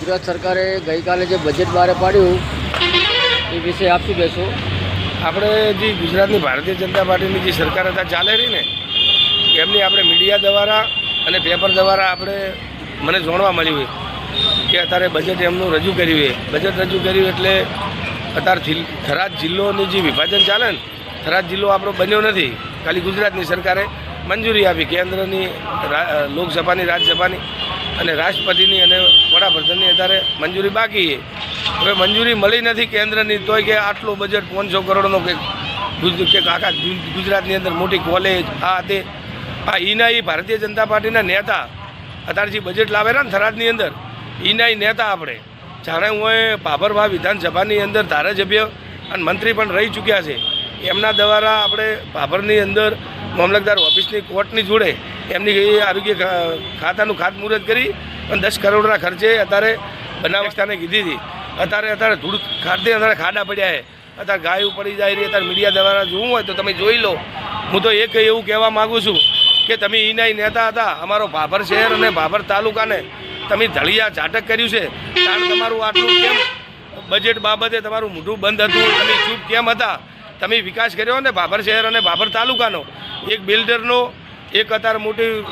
ગુજરાત સરકારે ગઈકાલે જે બજેટ બહાર પાડ્યું, એ વિશે આપ શું આપણે જે ગુજરાતની ભારતીય જનતા પાર્ટીની જે સરકાર હતા, ચાલે રહી ને, એમની આપણે મીડિયા દ્વારા અને પેપર દ્વારા આપણે મને જાણવા મળ્યું કે અત્યારે બજેટ એમનું રજૂ કર્યું બજેટ રજૂ કર્યું એટલે અત્યારે થરાદ જિલ્લોનું જે વિભાજન ચાલે ને, થરાદ જિલ્લો આપણો બન્યો નથી. ખાલી ગુજરાતની સરકારે મંજૂરી આપી, કેન્દ્રની લોકસભાની, રાજ્યસભાની. અને રાષ્ટ્રપતિની અને વડાપ્રધાનની અત્યારે મંજૂરી બાકી હવે મંજૂરી મળી નથી કેન્દ્રની, તોય કે આટલું બજેટ પાંચસો કરોડનો કે કે આખા ગુજરાતની અંદર મોટી કોલેજ આ તે, આ ઈના એ ભારતીય જનતા પાર્ટીના નેતા અત્યારે બજેટ લાવેલા ને થરાદની અંદર. ઈના નેતા આપણે. જાણે હું એ ભાભરભા વિધાનસભાની અંદર ધારાસભ્ય અને મંત્રી પણ રહી ચૂક્યા છે. એમના દ્વારા આપણે ભાભરની અંદર મામલતદાર ઓફિસની કોર્ટની જોડે એમની આરોગ્ય ખાતાનું ખાતમુહૂર્ત કરી અને દસ કરોડના ખર્ચે અત્યારે બનાવસ્થાને કીધી હતી. અત્યારે અત્યારે ધૂળ ખાતે અત્યારે ખાડા પડ્યા છે. અત્યારે ગાયો પડી જાય રહી, અત્યારે મીડિયા દ્વારા જોવું હોય તો તમે જોઈ લો. હું તો એક એવું કહેવા માગું છું કે તમે એના નેતા હતા. અમારો ભાભર શહેર અને ભાભર તાલુકાને તમે ધળિયા ઝાટક કર્યું છે. કારણ તમારું આટલું કેમ બજેટ બાબતે તમારું મોઢું બંધ હતું? તમે ચૂપ કેમ હતા? તમે વિકાસ કર્યો ને ભાભર શહેર અને ભાભર તાલુકાનો? એક બિલ્ડરનો એક અત્યારે મોટી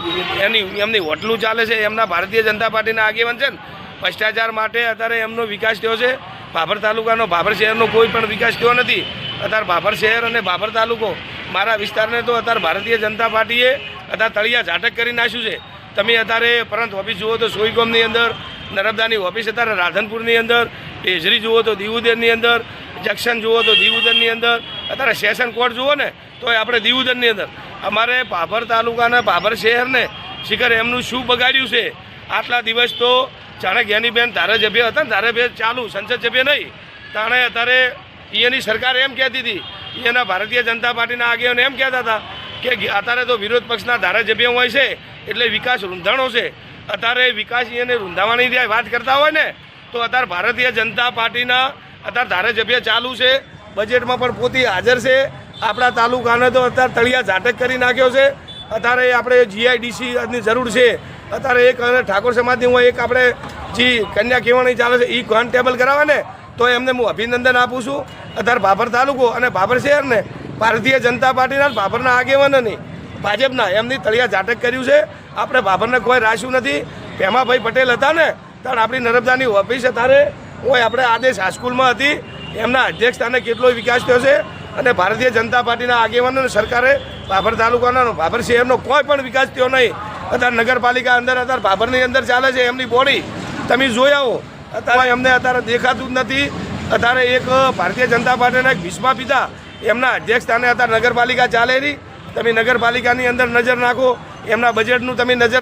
એની, એમની હોટલું ચાલે છે, એમના ભારતીય જનતા પાર્ટીના આગેવાન છે ને. ભ્રષ્ટાચાર માટે અત્યારે એમનો વિકાસ થયો છે. ભાભર તાલુકાનો ભાભર શહેરનો કોઈ પણ વિકાસ થયો નથી. અત્યારે ભાભર શહેર અને ભાભર તાલુકો, મારા વિસ્તારને તો અત્યારે ભારતીય જનતા પાર્ટીએ અત્યારે તળિયા ઝાટક કરી નાખ્યું છે. તમે અત્યારે પરંતુ ઓફિસ જુઓ તો સોઈગોમની અંદર, નર્મદાની ઓફિસ અત્યારે રાધનપુરની અંદર ટેજરી જુઓ તો દીવુદરની અંદર, જંકશન જુઓ તો દીવુદરની અંદર. અત્યારે સેશન કોર્ટ જુઓ ને તો આપણે દીવુદરની અંદર. અમારે ભાભર તાલુકાના ભાભર શહેરને શિખર એમનું શું બગાડ્યું છે? આટલા દિવસ તો જાણે જ્ઞાનીબેન ધારાસભ્ય હતા ને ધારાસભ્ય ચાલુ, સંસદ સભ્ય નહીં. તાણે અત્યારે એની સરકાર એમ કહેતી હતી એના ભારતીય જનતા પાર્ટીના આગેવાનો એમ કહેતા હતા કે અત્યારે તો વિરોધ પક્ષના ધારાસભ્ય હોય છે, એટલે વિકાસ રૂંધાણો છે. અત્યારે વિકાસ એને રૂંધાવાની વાત કરતા હોય ને, તો અત્યારે ભારતીય જનતા પાર્ટીના અત્યારે ધારાસભ્ય ચાલુ છે, બજેટમાં પણ પોતે હાજર છે. આપણા તાલુકાને તો અત્યારે તળિયા ઝાટક કરી નાખ્યો છે. અત્યારે આપણે જીઆઈડીસીની જરૂર છે. અત્યારે એક ઠાકોર સમાજની હું એક આપણે જે કન્યા કેવણી ચાલે છે એ કોન્ટેબલ કરાવે ને તો એમને હું અભિનંદન આપું છું. અત્યારે ભાભર તાલુકો અને ભાભર શહેરને ભારતીય જનતા પાર્ટીના ભાભરના આગેવાનોની ભાજપના એમની તળિયા ઝાટક કર્યું છે. આપણે ભાભરને કોઈ રાખ્યું નથી. ભેમાભાઈ પટેલ હતા ને ત્યારે આપણી નર્મદાની ઓફિસ અત્યારે હોય આપણે આદેશ હાઈસ્કૂલમાં હતી. એમના અધ્યક્ષ સ્થાને કેટલો વિકાસ થયો છે. અને ભારતીય જનતા પાર્ટીના આગેવાનો સરકારે ભાભર તાલુકાના ભાભર શહેરનો કોઈ પણ વિકાસ થયો નહીં. અત્યારે નગરપાલિકા અંદર અત્યારે ભાભરની અંદર ચાલે છે, એમની બોડી તમે જોઈ આવો. અત્યારે અમને અત્યારે દેખાતું જ નથી. અત્યારે એક ભારતીય જનતા પાર્ટીના એક ભીષ્મા પિતા એમના અધ્યક્ષ સ્થાને અત્યારે નગરપાલિકા ચાલે નહીં. તમે નગરપાલિકાની અંદર નજર નાખો, એમના બજેટનું તમે નજર